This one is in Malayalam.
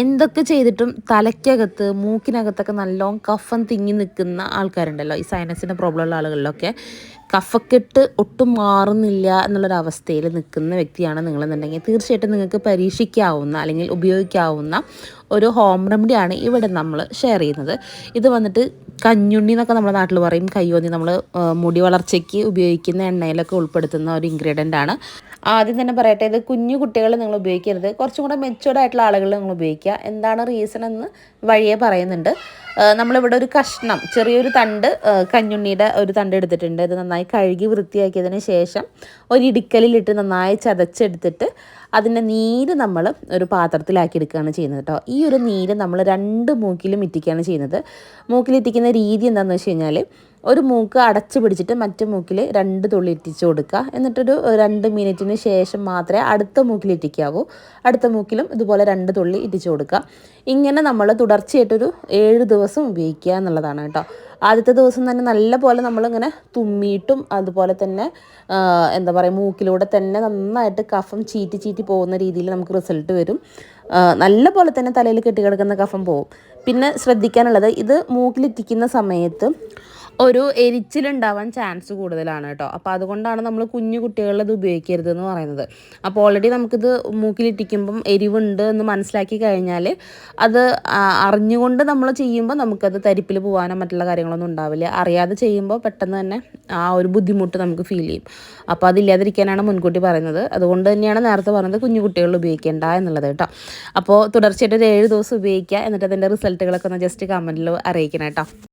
എന്തൊക്കെ ചെയ്തിട്ടും തലയ്ക്കകത്ത് മൂക്കിനകത്തൊക്കെ നല്ലോണം കഫം തിങ്ങി നിൽക്കുന്ന ആൾക്കാരുണ്ടല്ലോ ഈ സൈനസിന്റെ പ്രോബ്ലം ഉള്ള ആളുകളിലൊക്കെ. കഫക്കെട്ട് ഒട്ടും മാറുന്നില്ല എന്നുള്ളൊരവസ്ഥയിൽ നിൽക്കുന്ന വ്യക്തിയാണ് നിങ്ങളെന്നുണ്ടെങ്കിൽ തീർച്ചയായിട്ടും നിങ്ങൾക്ക് പരീക്ഷിക്കാവുന്ന അല്ലെങ്കിൽ ഉപയോഗിക്കാവുന്ന ഒരു ഹോം റെമഡിയാണ് ഇവിടെ നമ്മൾ ഷെയർ ചെയ്യുന്നത്. ഇത് വന്നിട്ട് കഞ്ഞുണ്ണി എന്നൊക്കെ നമ്മുടെ നാട്ടിൽ പറയും. കയ്യോന്നി നമ്മൾ മുടി വളർച്ചയ്ക്ക് ഉപയോഗിക്കുന്ന എണ്ണയിലൊക്കെ ഉൾപ്പെടുത്തുന്ന ഒരു ഇൻഗ്രീഡിയന്റ് ആണ്. ആദ്യം തന്നെ പറയട്ടെ ഇത് കുഞ്ഞു കുട്ടികൾ നിങ്ങൾ ഉപയോഗിക്കരുത്. കുറച്ചും കൂടെ മെച്ചുവേർഡ് ആയിട്ടുള്ള ആളുകൾ നിങ്ങൾ ഉപയോഗിക്കുക. എന്താണ് റീസൺ എന്ന് വഴിയെ പറയുന്നുണ്ട്. നമ്മളിവിടെ ഒരു കഷ്ണം ചെറിയൊരു തണ്ട് കഞ്ഞുണ്ണിയുടെ ഒരു തണ്ട് എടുത്തിട്ടുണ്ട്. ഇത് നന്നായി കഴുകി വൃത്തിയാക്കിയതിന് ശേഷം ഒരു ഇടിക്കലിലിട്ട് നന്നായി ചതച്ചെടുത്തിട്ട് അതിന്റെ നീര് നമ്മൾ ഒരു പാത്രത്തിലാക്കി എടുക്കുകയാണ് ചെയ്യുന്നത് കേട്ടോ. ഈ ഒരു നീര് നമ്മൾ രണ്ട് മൂക്കിലും ഇറ്റിക്കുകയാണ് ചെയ്യുന്നത്. മൂക്കിലിറ്റിക്കുന്ന രീതി എന്താണെന്ന് വെച്ച് കഴിഞ്ഞാൽ ഒരു മൂക്ക് അടച്ചു പിടിച്ചിട്ട് മറ്റു മൂക്കിൽ രണ്ട് തുള്ളി ഇറ്റിച്ച് കൊടുക്കുക. എന്നിട്ടൊരു രണ്ട് മിനിറ്റിന് ശേഷം മാത്രമേ അടുത്ത മൂക്കിൽ ഇറ്റിക്കാവൂ. അടുത്ത മൂക്കിലും ഇതുപോലെ രണ്ട് തുള്ളി ഇറ്റിച്ച് കൊടുക്കുക. ഇങ്ങനെ നമ്മൾ തുടർച്ചയായിട്ടൊരു ഏഴ് ദിവസം ഉപയോഗിക്കുക എന്നുള്ളതാണ് കേട്ടോ. ആദ്യത്തെ ദിവസം തന്നെ നല്ല പോലെ നമ്മളിങ്ങനെ തുമ്മിയിട്ടും അതുപോലെ തന്നെ എന്താ പറയുക മൂക്കിലൂടെ തന്നെ നന്നായിട്ട് കഫം ചീറ്റി ചീറ്റി പോകുന്ന രീതിയിൽ നമുക്ക് റിസൾട്ട് വരും. നല്ല പോലെ തന്നെ തലയിൽ കെട്ടിക്കിടക്കുന്ന കഫം പോവും. പിന്നെ ശ്രദ്ധിക്കാനുള്ളത് ഇത് മൂക്കിലെത്തിക്കുന്ന സമയത്ത് ഒരു എരിച്ചിലുണ്ടാവാൻ ചാൻസ് കൂടുതലാണ് കേട്ടോ. അപ്പോൾ അതുകൊണ്ടാണ് നമ്മൾ കുഞ്ഞു കുട്ടികളിൽ ഇത് ഉപയോഗിക്കരുത് എന്ന് പറയുന്നത്. അപ്പോൾ ഓൾറെഡി നമുക്കിത് മൂക്കിലിട്ടിക്കുമ്പം എരിവുണ്ട് എന്ന് മനസ്സിലാക്കി കഴിഞ്ഞാൽ അത് അറിഞ്ഞുകൊണ്ട് നമ്മൾ ചെയ്യുമ്പോൾ നമുക്കത് തരിപ്പിൽ പോകാനോ മറ്റുള്ള കാര്യങ്ങളൊന്നും ഉണ്ടാവില്ല. അറിയാതെ ചെയ്യുമ്പോൾ പെട്ടെന്ന് തന്നെ ആ ഒരു ബുദ്ധിമുട്ട് നമുക്ക് ഫീൽ ചെയ്യും. അപ്പോൾ അതില്ലാതിരിക്കാനാണ് മുൻകൂട്ടി പറയുന്നത്. അതുകൊണ്ട് തന്നെയാണ് നേരത്തെ പറഞ്ഞത് കുഞ്ഞു കുട്ടികളിൽ ഉപയോഗിക്കേണ്ട എന്നുള്ളത് കേട്ടോ. അപ്പോൾ തുടർച്ചയായിട്ട് ഒരു ഏഴ് ദിവസം ഉപയോഗിക്കുക. എന്നിട്ട് അതിന്റെ റിസൾട്ടുകളൊക്കെ ഒന്ന് ജസ്റ്റ് കമന്റിൽ അറിയിക്കണം കേട്ടോ.